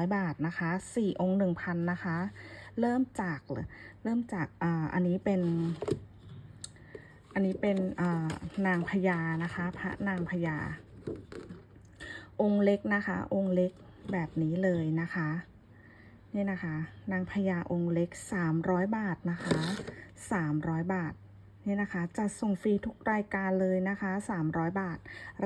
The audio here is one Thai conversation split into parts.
300 บาทนะคะ4องค์1,000นะคะ เริ่มจากเลยเริ่มจากอ่าอันนี้เป็นอันนี้เป็นอ่านางพญานะคะ พระนางพญาองค์เล็กนะคะ องค์เล็กแบบนี้เลยนะคะนี่นะคะ นางพญาองค์เล็ก 300 บาทนะคะ 300 บาท นี่นะคะ จัดส่งฟรีทุกรายการเลยนะคะ 300 บาท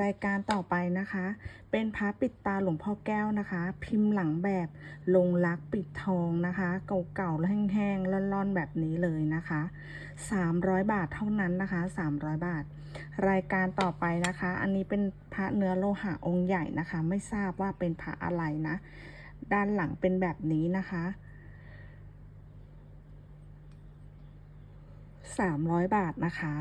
รายการต่อไปนะคะ เป็นพระปิดตาหลวงพ่อแก้วนะคะ พิมพ์หลังแบบลงรักปิดทองนะคะ เก่าๆแล้วแห้งๆร่อนๆแบบนี้เลยนะคะ 300 บาทเท่านั้นนะคะ 300 บาท รายการต่อไปนะคะ อันนี้เป็นพระเนื้อโลหะองค์ใหญ่นะคะ ไม่ทราบว่าเป็นพระอะไรนะ ด้านหลังเป็นแบบนี้นะคะ 300 บาทนะคะ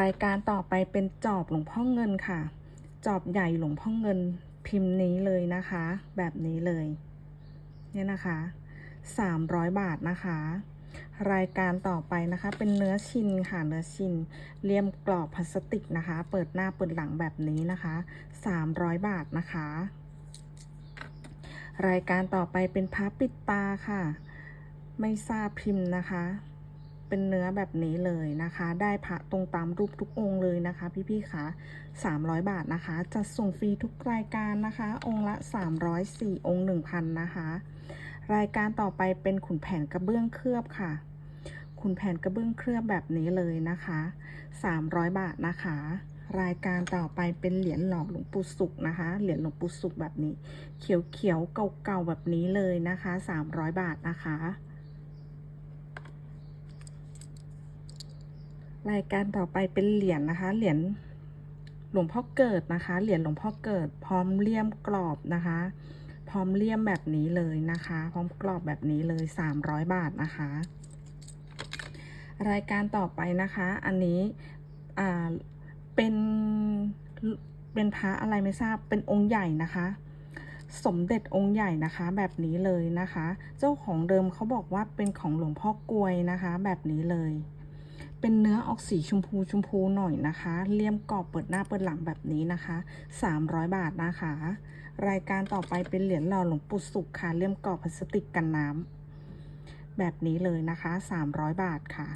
รายการต่อไปเป็นจอบหลวงพ่อเงินค่ะ จอบใหญ่หลวงพ่อเงินพิมพ์นี้เลยนะคะ แบบนี้เลยเนี่ยนะคะ 300 บาทนะคะ รายการต่อไปนะคะ เป็นเนื้อชินค่ะเนื้อชินเลี่ยมกรอบพลาสติกนะคะ เปิดหน้าเปิดหลังแบบนี้นะคะ 300 บาทนะคะ รายการต่อไปเป็นพระปิดตาค่ะ ไม่ทราบพิมพ์นะคะ เป็นเนื้อแบบนี้เลยนะคะ ได้พระตรงตามรูปทุกองค์เลยนะคะ พี่ๆคะ300 บาทนะคะ จัดส่งฟรีทุกรายการนะคะ องค์ละ 304 องค์ 1,000 นะคะ รายการต่อไปเป็นขุนแผนกระเบื้องเคลือบค่ะ ขุนแผนกระเบื้องเคลือบแบบนี้เลยนะคะ 300 บาทนะคะ รายการต่อไปเป็นเหรียญหลอกหลวงปู่สุกนะคะ เหรียญหลวงปู่สุกแบบนี้ เขียวๆเก่าๆแบบนี้เลยนะคะ 300 บาทนะคะ รายการต่อไปเป็นเหรียญนะคะ เหรียญหลวงพ่อเกิดนะคะ เหรียญหลวงพ่อเกิด พร้อมเลี่ยมกรอบนะคะ พร้อมเลี่ยมแบบนี้เลยนะคะ พร้อมกรอบแบบนี้เลย 300 บาทนะคะ รายการต่อไปนะคะ อันนี้อ่าเป็นเป็นพระอะไรไม่ทราบ เป็นองค์ใหญ่นะคะ สมเด็จองค์ใหญ่นะคะ แบบนี้เลยนะคะ เจ้าของเดิมเขาบอกว่าเป็นของหลวงพ่อกลวยนะคะ แบบนี้เลย เป็นเนื้อออกสีชมพูชมพูหน่อยนะคะ เลี่ยมกรอบเปิดหน้าเปิดหลังแบบนี้นะคะ 300 บาทนะคะ รายการต่อไปเป็นเหรียญหล่อหลวงปู่สุขค่ะเลี่ยมกรอบพลาสติกกันน้ำแบบนี้เลยนะคะ 300 บาทค่ะ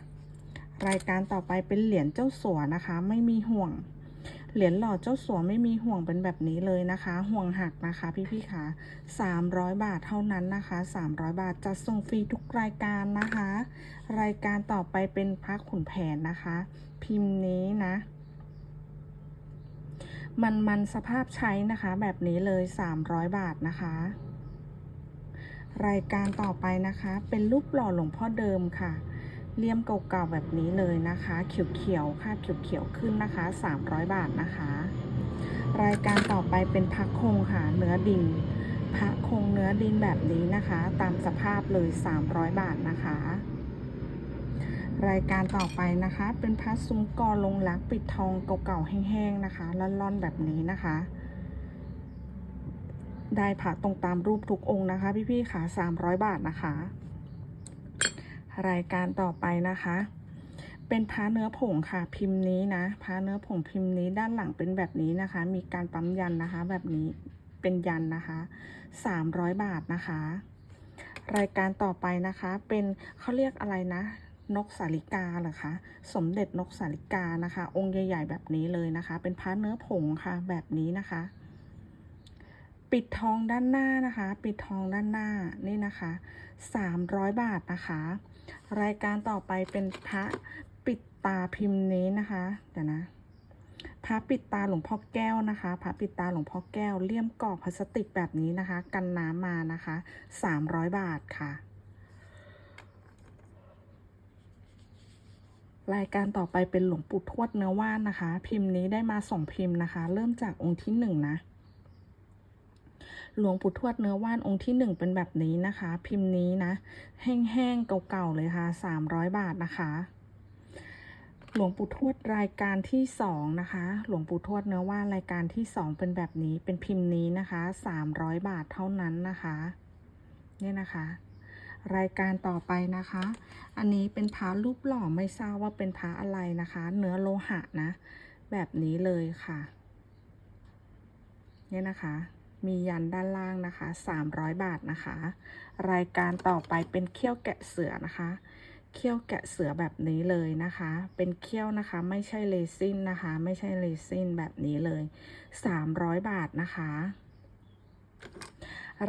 รายการต่อไปเป็นเหรียญเจ้าสัวนะคะ ไม่มีห่วง เหรียญหล่อเจ้าสัวไม่มีห่วงเป็นแบบนี้เลยนะคะ ห่วงหักนะคะพี่ๆค่ะ300 บาทเท่านั้นนะคะ 300 บาทจะส่งฟรีทุกรายการนะคะ รายการต่อไปเป็นพระขุนแผนนะคะ พิมพ์นี้นะมันมันสภาพใช้นะคะ แบบนี้เลย 300 บาทนะคะ รายการต่อไปนะคะ เป็นรูปหล่อหลวงพ่อเดิมค่ะ เลี่ยมเก่าๆแบบนี้เลยนะคะ เขียวๆค่ะเขียวๆขึ้นนะคะ 300 บาทนะคะ รายการต่อไปเป็นพระคงค่ะเนื้อดินพระคงเนื้อดินแบบนี้นะคะ ตามสภาพเลย 300 บาทนะคะ รายการต่อไปนะคะ เป็นพระซุ้มกอลงรักปิดทองเก่าๆแห้งๆนะคะล่อนๆแบบนี้นะคะได้พระตรงตามรูปทุกองค์นะคะ พี่ๆค่ะ300 บาทนะคะ รายการต่อไปนะคะ เป็นพระเนื้อผงค่ะ พิมพ์นี้นะพระเนื้อผงพิมพ์นี้ด้านหลังเป็นแบบนี้นะคะ มีการปั๊มยันนะคะ แบบนี้เป็นยันนะคะ300 บาทนะคะ รายการต่อไปนะคะ เป็นเขาเรียกอะไรนะนกสาลิกาเหรอคะ สมเด็จนกสาลิกานะคะ องค์ใหญ่ ๆ แบบนี้เลยนะคะ เป็นพระเนื้อผงค่ะ แบบนี้นะคะ ปิดทองด้านหน้านะคะ ปิดทองด้านหน้านี่นะคะ 300 บาทนะคะ รายการต่อไปเป็นพระปิดตาพิมพ์นี้นะคะเดี๋ยวนะพระปิดตาหลวงพ่อแก้วนะคะพระปิดตาหลวงพ่อแก้วเลี่ยมกรอบพลาสติกแบบนี้นะคะ กันน้ำมานะคะ300บาทค่ะ รายการต่อไปเป็นหลวงปู่ทวดเนื้อว่านนะคะ พิมพ์นี้ได้มาสองพิมพ์นะคะ เริ่มจากองค์ที่หนึ่งนะ หลวงปู่ทวดเนื้อว่านองค์ที่หนึ่งเป็นแบบนี้นะคะ พิมพ์นี้นะ แห้งๆเก่าๆเลยค่ะสามร้อยบาทนะคะ หลวงปู่ทวดรายการที่สองนะคะ หลวงปู่ทวดเนื้อว่านรายการที่สองเป็นแบบนี้เป็นพิมพ์นี้นะคะสามร้อยบาทเท่านั้นนะคะเนี่ยนะคะรายการต่อไปนะคะ อันนี้เป็นพระรูปหล่อไม่ทราบว่าเป็นพระอะไรนะคะ เนื้อโลหะนะ แบบนี้เลยค่ะ เนี่ยนะคะ มียันด้านล่างนะคะ 300 บาทนะคะ รายการต่อไปเป็นเขี้ยวแกะเสือนะคะ เขี้ยวแกะเสือแบบนี้เลยนะคะ เป็นเขี้ยวนะคะ ไม่ใช่เลซินนะคะ ไม่ใช่เลซินแบบนี้เลย 300 บาทนะคะ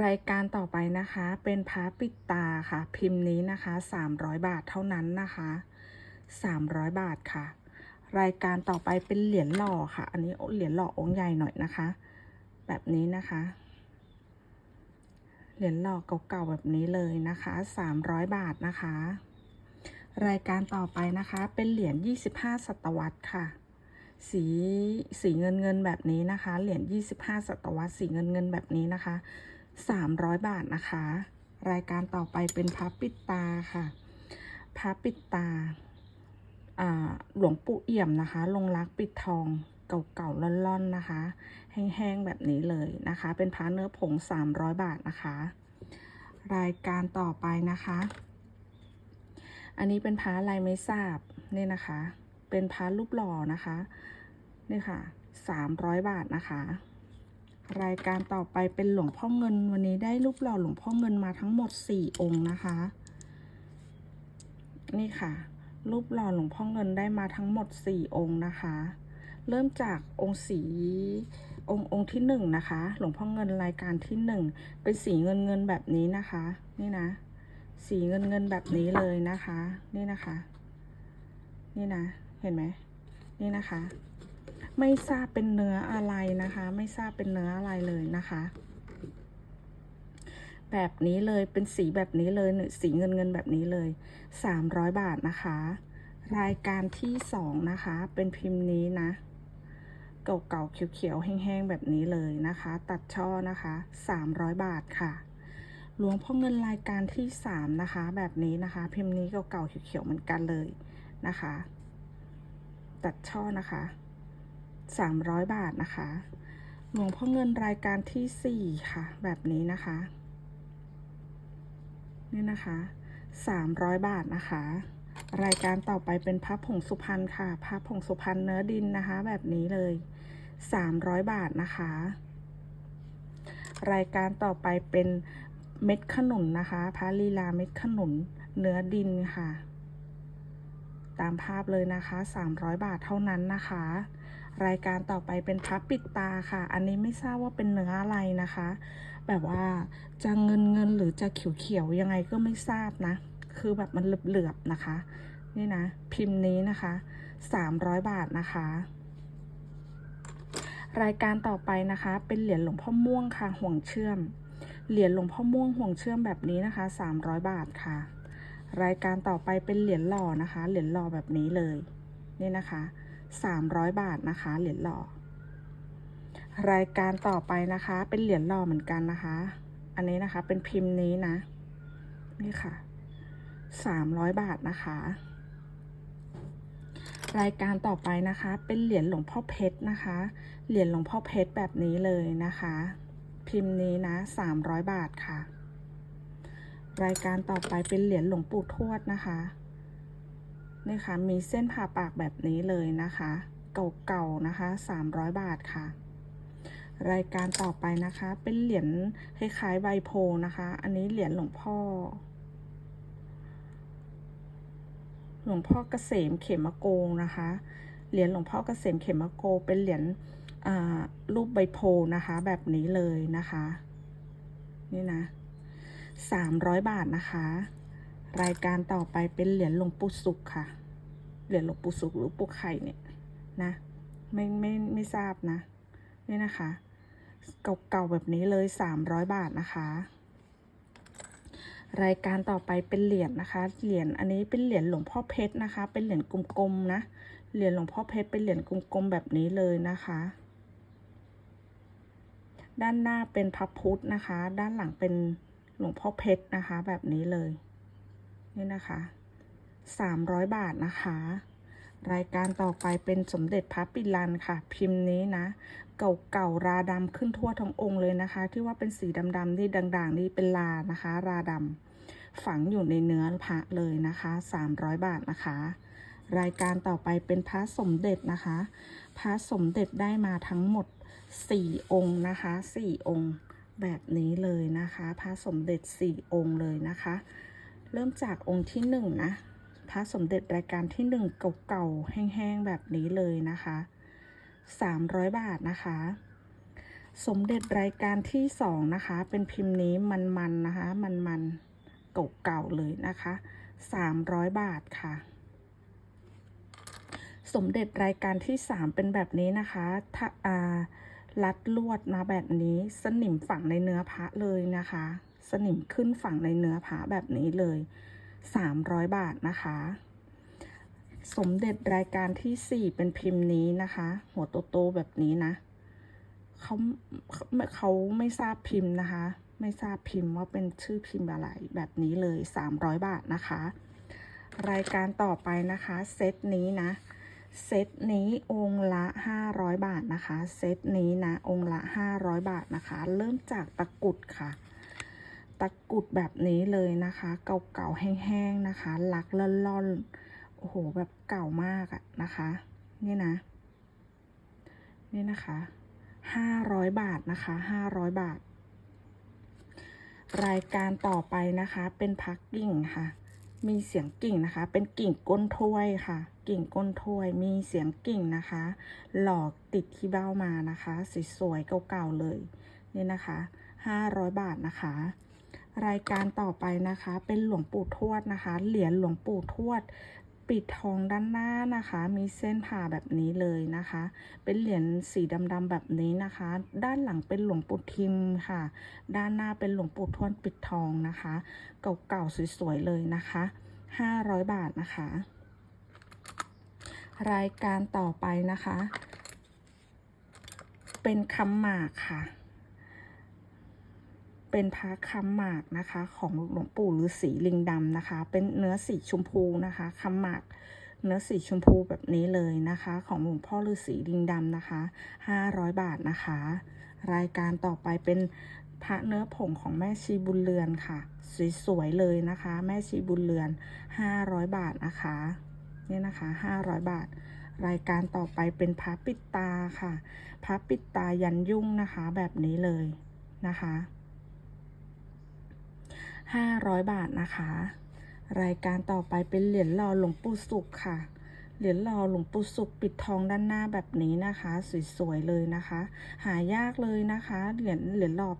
รายการต่อไปนะคะ เป็นพระปิดตาค่ะ พิมพ์นี้นะคะ 300 บาทเท่านั้นนะคะ 300 บาทค่ะ รายการต่อไปเป็นเหรียญหล่อค่ะ อันนี้เหรียญหล่อองค์ใหญ่หน่อยนะคะ แบบนี้นะคะ เหรียญหล่อเก่าๆแบบนี้เลยนะคะ 300 บาทนะคะ รายการต่อไปนะคะเป็นเหรียญ 25 ศตวรรษค่ะ สีสีเงินเงินแบบนี้นะคะ เหรียญ 25 ศตวรรษสีเงินเงินแบบนี้นะคะ 300 บาทนะคะ รายการต่อไปเป็นพระปิดตาค่ะพระปิดตาหลวงปู่เอี่ยมนะคะ ลงรักปิดทอง เก่าๆล่อนๆนะคะ แห้งๆแบบนี้เลยนะคะ เป็นพระเนื้อผง 300 บาทนะคะ รายการต่อไปนะคะ อันนี้เป็นพระลายไม่ทราบนี่นะคะ เป็นพระรูปหล่อนะคะนี่ค่ะ 300 บาทนะคะ รายการต่อไปเป็นหลวงพ่อเงินวันนี้ได้รูปหล่อหลวงพ่อเงินมาทั้งหมด 4 องค์นะคะ นี่ค่ะรูปหล่อหลวงพ่อเงินได้มาทั้งหมด 4 องค์นะคะ เริ่มจากองค์สีองค์องค์ที่หนึ่งนะคะ หลวงพ่อเงินรายการที่หนึ่งเป็นสีเงินเงินแบบนี้นะคะ นี่นะ สีเงินเงินแบบนี้เลยนะคะ นี่นะคะ นี่นะ เห็นไหม นี่นะคะ ไม่ทราบเป็นเนื้ออะไรนะคะ ไม่ทราบเป็นเนื้ออะไรเลยนะคะ แบบนี้เลย เป็นสีแบบนี้เลย สีเงินเงินแบบนี้เลย 300 บาทนะคะ รายการที่สองนะคะ เป็นพิมพ์นี้นะ เก่าๆเขียวๆแห้งๆแบบนี้เลยนะคะ ตัดช่อนะคะ 300 บาทค่ะ หลวงพ่อเงินรายการที่สามนะคะ แบบนี้นะคะ พิมพ์นี้เก่าๆเขียวๆเหมือนกันเลยนะคะ ตัดช่อนะคะ 300 บาทนะคะ หลวงพ่อเงินรายการที่สี่ค่ะ แบบนี้นะคะนี่นะคะ300 บาทนะคะ รายการต่อไปเป็นพระผงสุพรรณค่ะพระผงสุพรรณเนื้อดินนะคะ แบบนี้เลย 300 บาทนะคะ รายการต่อไปเป็นเม็ดขนุนนะคะพระลีลาเม็ดขนุนเนื้อดินค่ะ ตามภาพเลยนะคะ 300 บาทเท่านั้นนะคะ รายการต่อไปเป็นพับปิดตาค่ะ อันนี้ไม่ทราบว่าเป็นเนื้ออะไรนะคะ แบบว่าจะเงินเงินหรือจะเขียวเขียวยังไงก็ไม่ทราบนะ คือแบบมันเหลือบๆนะคะ นี่นะ พิมพ์นี้นะคะ 300 บาทนะคะ รายการต่อไปนะคะ เป็นเหรียญหลวงพ่อม่วงค่ะห่วงเชื่อม เหรียญหลวงพ่อม่วงห่วงเชื่อมแบบนี้นะคะ 300 บาทค่ะ รายการต่อไปเป็นเหรียญหล่อนะคะ เหรียญหล่อแบบนี้เลยนี่นะคะ 300 บาทนะคะ เหรียญหล่อ รายการต่อไปนะคะ เป็นเหรียญหล่อเหมือนกันนะคะ อันนี้นะคะเป็นพิมพ์นี้นะ นี่ค่ะ 300 บาทนะคะ รายการต่อไปนะคะ เป็นเหรียญหลวงพ่อเพชรนะคะ เหรียญหลวงพ่อเพชรแบบนี้เลยนะคะ พิมพ์นี้นะ 300 บาทค่ะ รายการต่อไปเป็นเหรียญหลวงปู่ทวดนะคะนี่ค่ะมีเส้นผ่าปากแบบนี้เลยนะคะ เก่าๆนะคะ 300 บาทค่ะ รายการต่อไปนะคะ เป็นเหรียญคล้ายๆใบโพนะคะ อันนี้เหรียญหลวงพ่อ หลวงพ่อเกษมเขมโกงนะคะ เหรียญหลวงพ่อเกษมเขมโกเป็นเหรียญรูปใบโพนะคะ แบบนี้เลยนะคะ นี่นะ300บาทนะคะ รายการต่อไปเป็นเหรียญหลวงปู่สุขค่ะ เหรียญหลวงปู่สุขหรือปู่ไข่เนี่ยนะ ไม่ไม่ไม่ทราบนะ นี่นะคะ เก่าๆแบบนี้เลย300บาทนะคะ รายการต่อไปเป็นเหรียญนะคะ เหรียญอันนี้เป็นเหรียญหลวงพ่อเพชรนะคะ เป็นเหรียญกลมๆนะ เหรียญหลวงพ่อเพชรเป็นเหรียญกลมๆแบบนี้เลยนะคะ ด้านหน้าเป็นพระพุทธนะคะ ด้านหลังเป็นหลวงพ่อเพชรนะคะ แบบนี้เลย นี่นะคะ300บาทนะคะ รายการต่อไปเป็นสมเด็จพระปิลันค่ะ พิมพ์นี้นะ เก่าๆราดำขึ้นทั่วทั้งองค์เลยนะคะ ที่ว่าเป็นสีดำๆที่ด่างๆ นี่เป็นลานะคะ ราดำ ฝังอยู่ในเนื้อพระเลยนะคะ 300 บาทนะคะ รายการต่อไปเป็นพระสมเด็จนะคะ พระสมเด็จได้มาทั้งหมด 4 องค์นะคะ 4 องค์แบบนี้เลยนะคะ พระสมเด็จสี่องค์เลยนะคะ เริ่มจากองค์ที่หนึ่งนะ พระสมเด็จรายการที่หนึ่งเก่าๆ แห้งๆ แบบนี้เลยนะคะสามร้อยบาทนะคะสมเด็จรายการที่สองนะคะ เป็นพิมพ์นี้มันๆนะคะ มันๆ เก่าๆเลยนะคะสามร้อยบาทค่ะ สมเด็จรายการที่สามเป็นแบบนี้นะคะถ้าอ่ารัดลวดมาแบบนี้สนิมฝังในเนื้อพระเลยนะคะ สนิมขึ้นฝังในเนื้อพระแบบนี้เลยสามร้อยบาทนะคะ สมเด็จรายการที่สี่เป็นพิมพ์นี้นะคะ หัวโตๆแบบนี้นะเขาเขาเขาไม่ทราบพิมพ์นะคะ ไม่ทราบพิมพ์ว่าเป็นชื่อพิมพ์อะไรแบบนี้เลยสามร้อยบาทนะคะ รายการต่อไปนะคะเซตนี้นะเซตนี้องค์ละ 500 บาทนะคะ เซตนี้นะองค์ละ 500 บาทนะคะ เริ่มจากตะกุดค่ะ ตะกุดแบบนี้เลยนะคะ เก่าๆแห้งๆนะคะลักล่อนๆโอ้โหแบบเก่ามากอะนะคะ นี่นะ นี่นะคะ 500 บาทนะคะ 500 บาท รายการต่อไปนะคะ เป็นพักกิ่งค่ะ มีเสียงกิ่งนะคะ เป็นกิ่งก้นถ้วยค่ะ กิ่งก้นถ้วย มีเสียงกิ่งนะคะ หลอกติดที่เบ้ามานะคะ สวยๆเก่าๆเลยนี่นะคะ500บาทนะคะ รายการต่อไปนะคะ เป็นหลวงปู่ทวดนะคะ เหรียญหลวงปู่ทวด ปิดทองด้านหน้านะคะ มีเส้นผ่าแบบนี้เลยนะคะ เป็นเหรียญสีดำๆแบบนี้นะคะ ด้านหลังเป็นหลวงปู่ทิมค่ะ ด้านหน้าเป็นหลวงปู่ทวดปิดทองนะคะ เก่าๆสวยๆเลยนะคะ500บาทนะคะ รายการต่อไปนะคะ เป็นคำหมากค่ะ เป็นพระคำหมากนะคะ ของหลวงปู่ฤาษีลิงดำนะคะ เป็นเนื้อสีชมพูนะคะคำหมาก เนื้อสีชมพูแบบนี้เลยนะคะ ของหลวงพ่อฤาษีลิงดำนะคะ 500 บาทนะคะ รายการต่อไปเป็นพระเนื้อผงของแม่ชีบุญเรือนค่ะ สวยๆเลยนะคะ แม่ชีบุญเรือน 500 บาทนะคะนี่นะคะ 500 บาท รายการต่อไปเป็นพระปิดตาค่ะ พระปิดตายันยุ่งนะคะ แบบนี้เลยนะคะ 500 บาทนะคะ รายการต่อไปเป็นเหรียญหล่อหลวงปู่สุขค่ะ เหรียญหล่อหลวงปู่สุขปิดทองด้านหน้าแบบนี้นะคะ สวยๆเลยนะคะ หายากเลยนะคะ เหรียญเหรียญหล่อ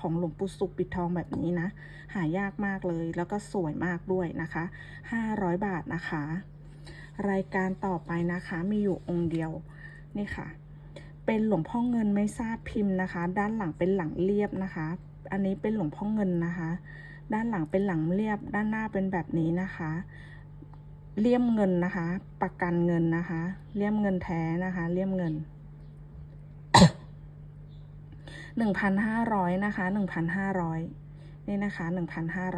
ของหลวงปู่สุขปิดทองแบบนี้นะ หายากมากเลยแล้วก็สวยมากด้วยนะคะ 500 บาทนะคะ รายการต่อไปนะคะมีอยู่องค์เดียวนี่ค่ะเป็นหลวงพ่อเงินไม่ทราบพิมพ์นะคะ ด้านหลังเป็นหลังเรียบนะคะ อันนี้เป็นหลวงพ่อเงินนะคะ ด้านหลังเป็นหลังเรียบ ด้านหน้าเป็นแบบนี้นะคะ เลี่ยมเงินนะคะ ประกันเงินนะคะ เลี่ยมเงินแท้นะคะ เลี่ยมเงินหนึ่งพันห้าร้อยนะคะหนึ่งพันห้าร้อยนี่นะคะหนึ่งพันห้าร้อย